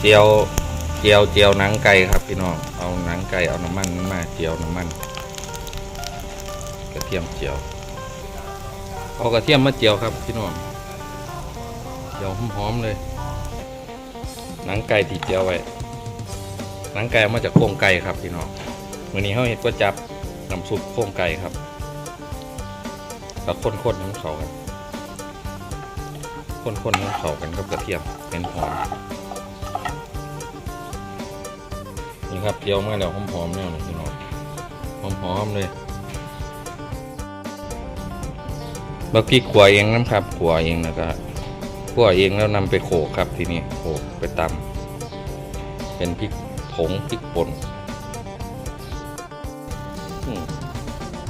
เจียวเจียวเจียวหนังไก่ครับพี่น้องเอาหนังไก่เอาน้ำมันมาเจียวน้ำมันกระเทียมเจียวเอากระเทียมมาเจียวครับพี่น้องเจียวหอมๆเลยหนังไก่ที่เจียวไว้หนังไก่มาจากโครงไก่ครับพี่น้องวันนี้เขาเห็ดก็จับน้ำซุปโครงไก่ครับแล้วข้นๆให้มันเขากันข้นๆให้มันเขากันกับกระเทียมเป็นหอม ครับเจียวมาแล้วหอมๆเนี่ยพี่น้องหอมๆเลยแล้วพริกขัวเองนะครับขวเองแล้วก็ขัวเองแล้วนำไปโขลกครับทีนี้โขลกไปตำเป็นพริกผงพริกป่น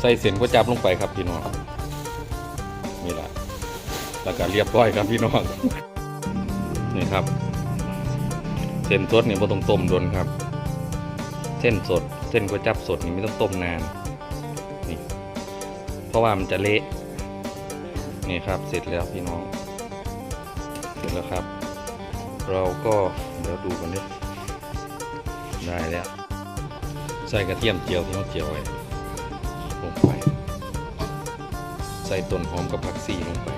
ใส่เส้นก๋วยจับลงไปครับพี่น้องนี่แหละแล้วก็เรียบร้อยครับพี่น้องนี่ครับ เส้นสดนี่ไม่ต้องต้มโดนครับ ส้นสด เส้นก๋วยจับสดนี่ไม่ต้องต้มนานนี่เพราะว่ามันจะเละนี่ครับเสร็จแล้วพี่น้อง เสร็จแล้วครับ เราก็เดี๋ยวดูกันดิได้แล้วใส่กระเทียมเจียวที่เราเจียวไว้ลงไป ใส่ต้นหอมกับผักชีลงไป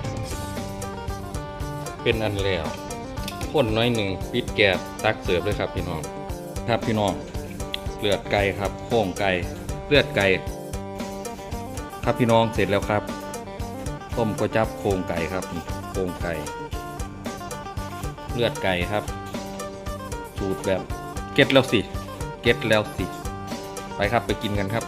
เป็นอันแล้วพ่นน้อยหนึ่งปิดแก๊สตักเสิร์ฟเลยครับพี่น้อง ครับพี่น้อง เลือดไก่ครับโค้งไก่เลือดไก่ครับพี่น้องเสร็จแล้วครับ ต้มก๋วยจับโครงไก่ครับโครงไก่ เลือดไก่ครับ สูตรแบบเก็ตแล้วสิเก็ตแล้วสิ ไปครับไปกินกันครับ